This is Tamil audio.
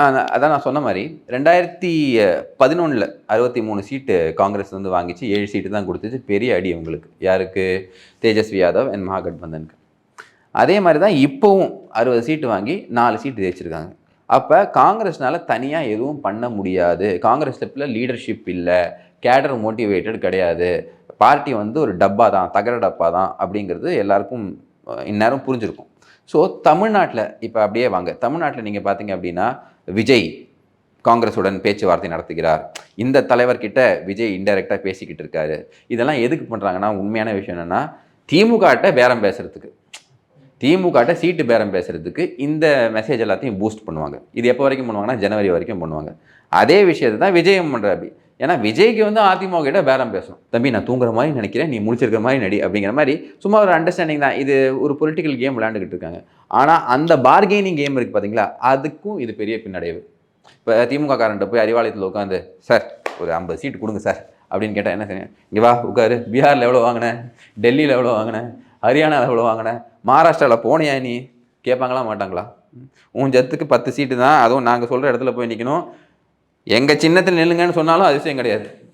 அதான் நான் சொன்ன மாதிரி ரெண்டாயிரத்தி பதினொன்றில் அறுபத்தி மூணு சீட்டு காங்கிரஸ் வந்து வாங்கிச்சு. ஏழு சீட்டு தான் கொடுத்துச்சு. பெரிய அடி உங்களுக்கு யாருக்கு? தேஜஸ்வி யாதவ் அண்ட் மகாகட்பந்தனுக்கு. அதே மாதிரி தான் இப்போவும் அறுபது சீட்டு வாங்கி நாலு சீட்டு ஜெயிச்சிருக்காங்க. அப்போ காங்கிரஸ்னால தனியாக எதுவும் பண்ண முடியாது. காங்கிரஸ் ஸ்டெப்பில் லீடர்ஷிப் இல்லை. கேடர் மோட்டிவேட்டட் கிடையாது. பார்ட்டி வந்து ஒரு டப்பா தான் தகர டப்பா தான் அப்படிங்கிறது எல்லாருக்கும் இந்நேரம் புரிஞ்சிருக்கும். ஸோ தமிழ்நாட்டில் இப்போ அப்படியே வாங்க. தமிழ்நாட்டில் நீங்கள் பார்த்தீங்க அப்படின்னா விஜய் காங்கிரஸுடன் பேச்சுவார்த்தை நடத்துகிறார். இந்த தலைவர்கிட்ட விஜய் இன்டைரக்டாக பேசிக்கிட்டு இருக்காரு. இதெல்லாம் எதுக்கு பண்ணுறாங்கன்னா உண்மையான விஷயம் என்னென்னா திமுகட்ட பேரம் பேசுகிறதுக்கு திமுகட்ட சீட்டு பேரம் பேசுறதுக்கு இந்த மெசேஜ் எல்லாத்தையும் பூஸ்ட் பண்ணுவாங்க. இது எப்போ வரைக்கும் பண்ணுவாங்கன்னா ஜனவரி வரைக்கும் பண்ணுவாங்க. அதே விஷயத்தை தான் விஜயம் பண்ணுறாப்பி ஏன்னா விஜய்க்கு வந்து அதிமுக கிட்ட பேரம் பேசணும். தம்பி நான் தூங்குற மாதிரி நினைக்கிறேன். நீ முடிச்சிருக்கிற மாதிரி நடி அப்படிங்கிற மாதிரி சும்மா ஒரு அண்டர்ஸ்டாண்டிங் தான். இது ஒரு பொலிட்டிக்கல் கேம் விளையாண்டுக்கிட்டு இருக்காங்க. ஆனால் அந்த பார்கெனிங் கேம் இருக்குது பார்த்தீங்களா அதுக்கும் இது பெரிய பின்னடைவு. இப்போ திமுக காரன்ட்ட போய் அறிவாலயத்தில் உட்காந்து சார் ஒரு ஐம்பது சீட்டு கொடுங்க சார் அப்படின்னு கேட்டால் என்ன செய்ய இங்கே வா உட்காரு. பீகாரில் எவ்வளோ வாங்கினேன் டெல்லியில் எவ்வளோ வாங்கினேன் ஹரியானாவில் எவ்வளோ வாங்கினேன் மகாராஷ்டிராவில் போனியா நீ? கேட்பாங்களா மாட்டாங்களா? உன் ஜத்துக்கு பத்து சீட்டு தான். அதுவும் நாங்கள் சொல்கிற இடத்துல போய் நிற்கணும் எங்கள் சின்னத்தில் நில்லுங்கன்னு சொன்னாலும் அதிசயம் கிடையாது.